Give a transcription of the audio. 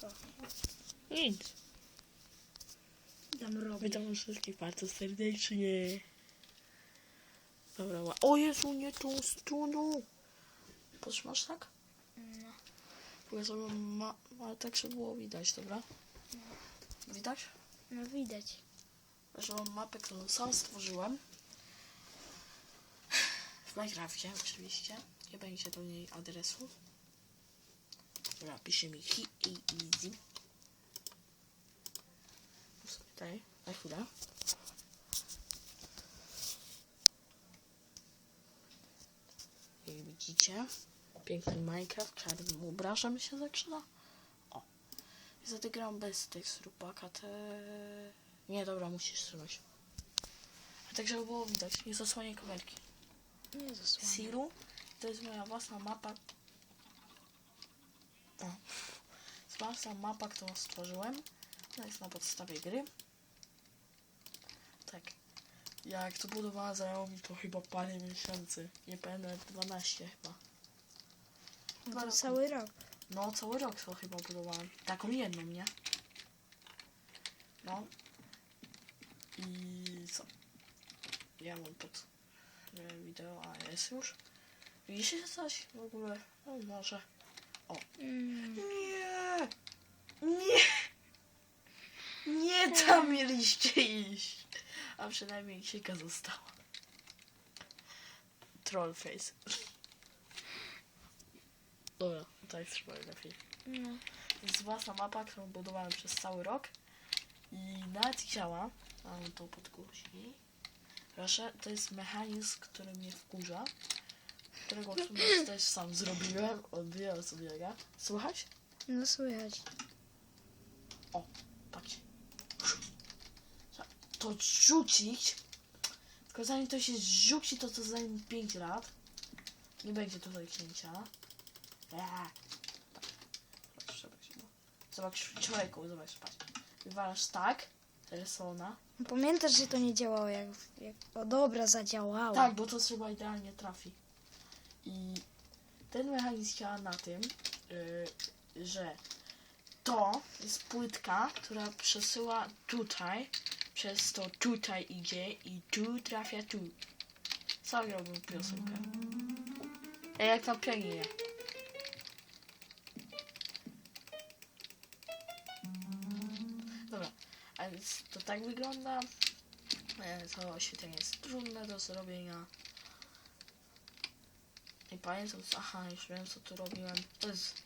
To. Nic. Dam robię. Witam wszystkich bardzo serdecznie. Dobra, ła- o Jezu, nie tą strunu. Potrzymasz tak? No. Bo ja sobie ma, ale tak, żeby było widać, dobra? Widać? no widać. Że mam mapę, którą sam stworzyłem. W Minecrafcie oczywiście. Nie będzie do niej adresu. Dobra, pisze mi hi i easy. Tutaj, na chwilę. Jak widzicie, piękny Minecraft, czarnym obrażem się zaczyna. O, zatygram bez tekstu paka te... Nie, dobra, musisz trzymać. A tak, żeby było widać, nie zasłaniaj kamerki. Nie zasłania. Siru, to jest moja własna mapa. O. To jest własna mapa, którą stworzyłem. Ona jest na podstawie gry. Tak. Jak to budowała zajęło mi to chyba parę miesięcy. Nie pamiętam, 12 chyba. No to cały rok. No, cały rok to chyba budowałem. Taką jedną, nie? No. I co? Ja mam pod wideo, a jest już. Widzicie coś w ogóle? No może. Mm. Nie! Nie! Nie tam mieliście iść! A przynajmniej sieka została. Trollface. Dobra, tak trzymaj lepiej. No. jest własna mapa, którą budowałem przez cały rok i nawet działa. Mam to podgłosi. Proszę, to jest mechanizm, który mnie wkurza. Którego w sumie też sam zrobiłem. Odbijam sobie ga. Słuchać? No słychać. Patrz. Trzeba To rzucić. Tylko zanim to się rzuci, to to zajmie 5 lat. Nie będzie tutaj cięcia. Eee. Patrz, zobacz. Zobacz, człowieku, zobacz, patrz. Wywalasz tak, persona. Pamiętasz, że to nie działało jak... jak... O dobra, zadziałało. Tak, bo to trzeba idealnie trafi. I ten mechanizm działa na tym, yy, że to jest płytka, która przesyła tutaj, przez to tutaj idzie i tu trafia tu. Zagrałbym piosenkę. Ej, jak na pianinie. Dobra, a więc to tak wygląda. E, To oświetlenie jest trudne do zrobienia. I pamiętam, aha, już wiem co tu robiłem. To jest